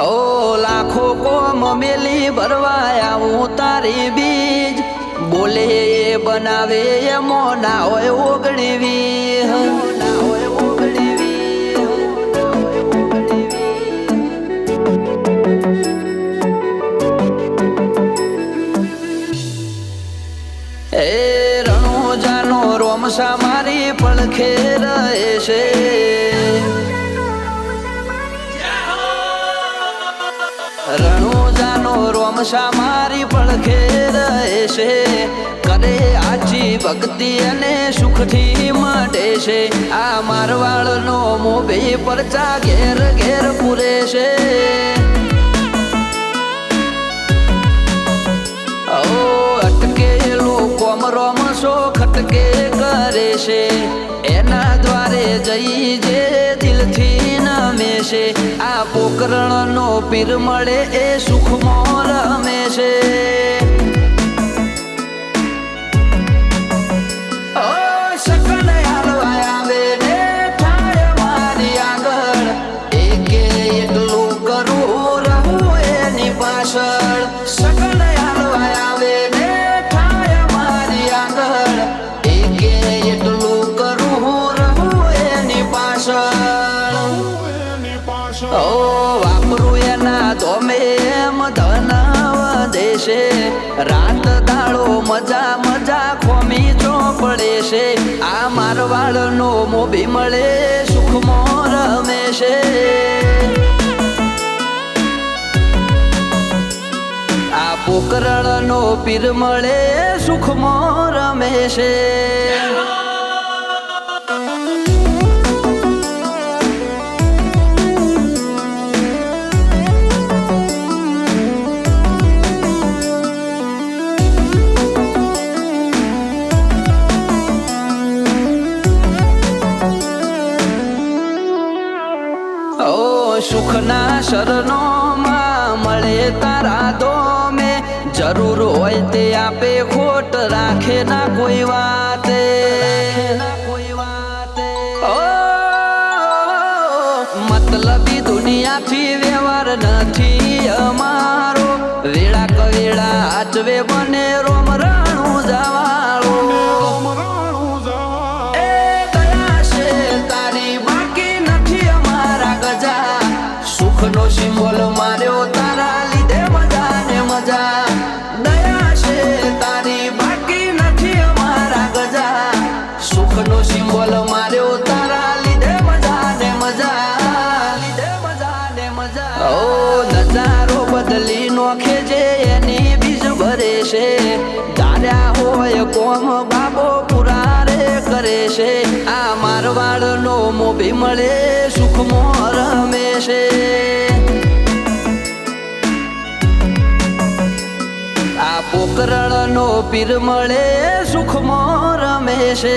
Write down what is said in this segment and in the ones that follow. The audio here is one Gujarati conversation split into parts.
ઓ લાખો કોમ મેલી ભરવાયા હું તારી બીજ. બોલે એ બનાવે એ મોના હોય ઓગણીવી. ના હોય ઓગણીવી એ રણોજાનો રોમસા મારી પડખે રહે છે. રણોજાનો રોમશા મારી પડખે રહે છે કરે આજી ભક્તિ અને સુખથી મટે છે આ મારવાળનો મોભી પરચા ઘેર ઘેર પૂરે છે આ પોકરણનો પીર મળે એ સુખમાં રમે છે ઓ વાપરું એના ધોમે એમ ધન વધે છે રાત દાડો મજા મજા ખોમી ચોપડે છે આ મારવાડનો મોભી મળે સુખમાં રમે છે આ પોકરણનો પીર મળે સુખમાં રમે છે શરણો માં મળે તારા દોમે. જરૂર હોય તે આપે, ખોટ રાખે ના કોઈ વાતે. મતલબી દુનિયાથી વ્યવહાર નથી અમારો. વેળા કવેળા આચવે બને સુખનો સિમ્બોલ માર્યો તારા લીધે મજા ને મજા, લીધે મજા ને મજા. ઓ નજારો બદલી નોખે જે એની બીજ ભરે છે. ધાર્યા હોય કોમ બાબો પુરારે કરે છે. આ મારવાડનો મોભી મળે, સુખમાં રમે છે. આ પોકરણનો પીર મળે, સુખમાં રમે છે.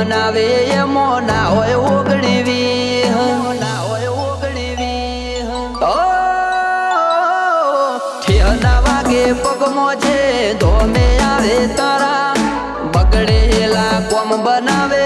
બનાવે એમો ના હોય ઓગણીવી ના હોય ઓગણીવી ઓ ઠેના વાગે પગમો છે, ધોમે આવે તારા. બગડેલા કોમ બનાવે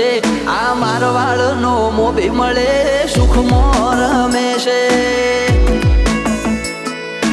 છે. આ મારવાડનો મોભી મળે સુખમાં રમે છે.